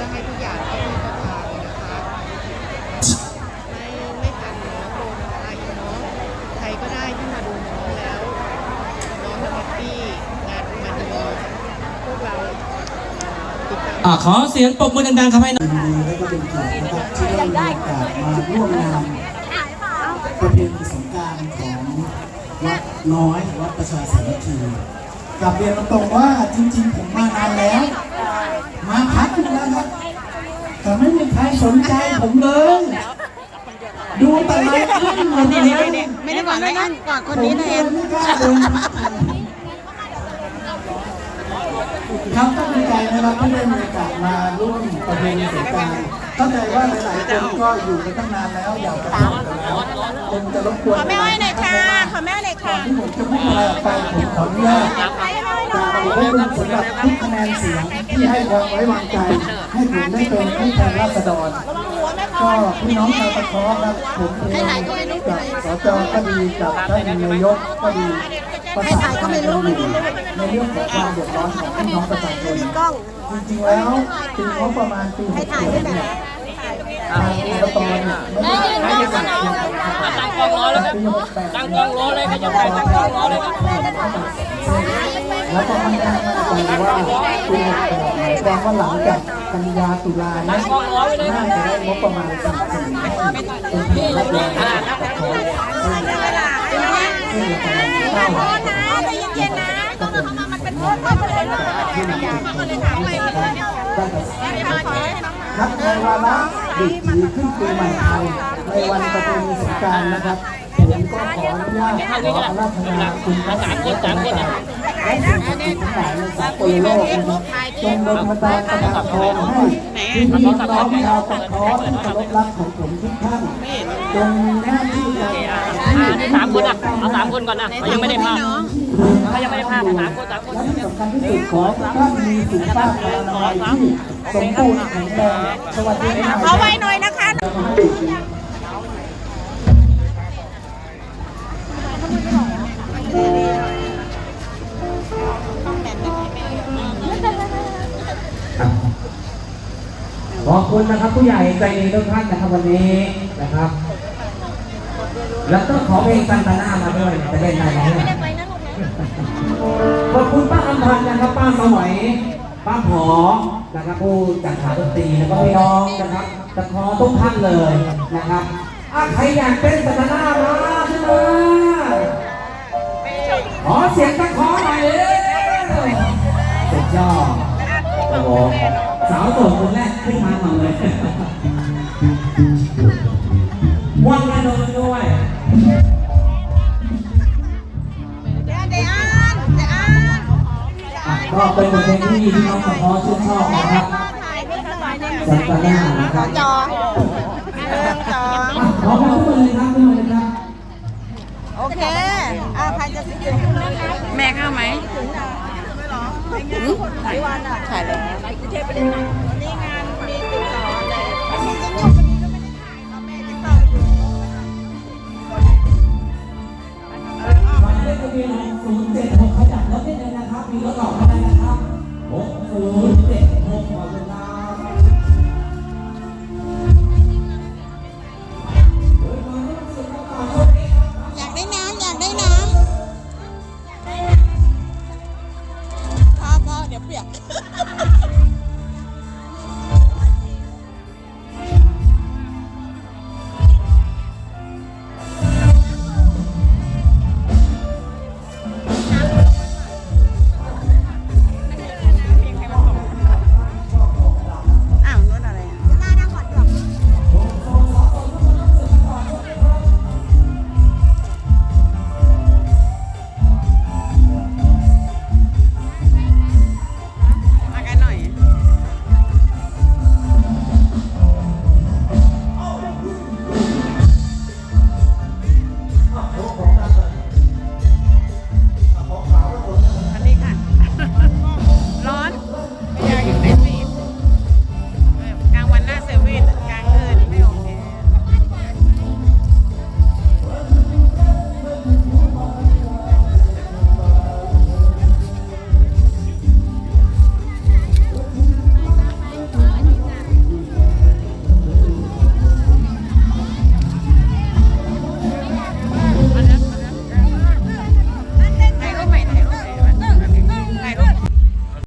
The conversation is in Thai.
พื่อให้ทุกอย่างเข้าที่เข้าทางนะคะไม่ไม่ผ่านน้องโดนอะไรเนาะใครก็ได้ที่มาดูน้องแล้วน้องจะแฮปปี้งานมันดีพวกเราติดตาม อ่าขอเสียงปรบมือดังๆครับให้น้อง ยินดีและก็เป็นเกียรตินะครับที่ได้มีโอกาสมาร่วมงานประเพณีสงกรารของวัดน้อยวัดประชาสามัคคีกลับเรียนตรงๆว่าจริงๆผมมานานแล้ว มาพักหนึงแล้วครับแต่ไม่มีใคร สนใจผมเลย ดูแต่ไลฟ์ขึ้นหมดเลยไม่ได้ก่อนไม่อันก่อนคนนี้นะเอง ผมไม่กล้าเดินครับก็ดีใจนะครับที่ได้มีโอกาสมาร่วมประเพณีสงกราร เข้าใจว่าหลายๆคนก็อยู่กันตั้งนานแล้วอยากจะทำกันแล้วคงจะรบกวนขอแม่อ้อยหน่อยค่ะ ขอแม่หน่อยก่อค่ะ นที่ผมจะพูดอะไรออกไปผมขออนุญาตกราบขอบคุณสำหรับทุกคะแนนเสียงที่ให้ความไว้วางใจ ให้ผมได้เป็นผู้แทนราษฎร ก็พี่น้องชาวตะเคอครับผมเองกับสจก็ดีกับท่านนายกก็ดีประสานกันอยู่ในเรื่องของความเดือดร้อนของพี่น้องประชาชนจริงๆแล้วปีงบประมาณปี64เนี่ย ตั้งกองรอแล้วครับตั้งกองรอเลยก็จะไปตั้งกองรอเลยครับแล้วก็มันยังมั่นใจว่าปี68หมายความว่าหลังจากกันยาตุลาเนี่ยน่าจะได้งบประมาณจากสิ่งที่เป็นที่รับรองของซึ่งซึ่งประมาณเก้าล้านบาทก็เป็นของที่นำเป็นตัวที่สำคัญได้ประสาน ครับในวาระดึกถือขึ้นปีใหม่ไทยในวันประเพณีสงกรารนะครับผมก็ขออนุญาตขออาราธนาคุณพระศรีรัตนตรัยและสิ่งศักดิ์สิทธิ์ทั้งหลายในสากลโลกนะครับ จงลบันดาลประทานพรให้พี่น้องชาวตะเคอที่เคารพรักของผมทุกท่านจงหน้าที่การงานที่สามคนอะเอาสามคนก่อนนะเขายังไม่ได้ภาพเขายังไม่ได้ภาพสามคนสามคนและที่สำคัญที่สุดขอให้ทุกท่านมีสุขภาพพลานามัยที่สมบูรณ์แข็งแรงสวัสดีครับขอไว้หน่อยนะคะ ขอบคุณนะครับผู้ใหญ่ใจดีทุกท่านนะครับวันนี้นะครับ แล้วก็ขอเพลงซันตาน่ามาด้วยจะเล่นได้ไหมเนี่ยขอบคุณป้าอำพันธ์นะครับ ป้าสวัยป้าผอนะครับผู้จัดหาดนตรีแล้วก็พี่น้องนะครับตะคอทุกท่านเลยนะครับอะใครอยากเป็นซันตาน่ามาขึ้นมาขอเสียงต ด้วยเดี๋ยวเดี๋ยวอ่านเดี๋ยวอ่านอะก็เป็นบทเพลงที่พี่น้องสะพ้อชื่นชอบนะครับถ่ายไม่สบายเนี่ยสัปดาห์หน้านะครับจอหนึ่งสองอะขอมาขึ้นมาเลยครับขึ้นมาเลยครับโอเคอ่าใครจะถึงแม่เข้าไหมถึงหลายวันอะถ่ายแล้ว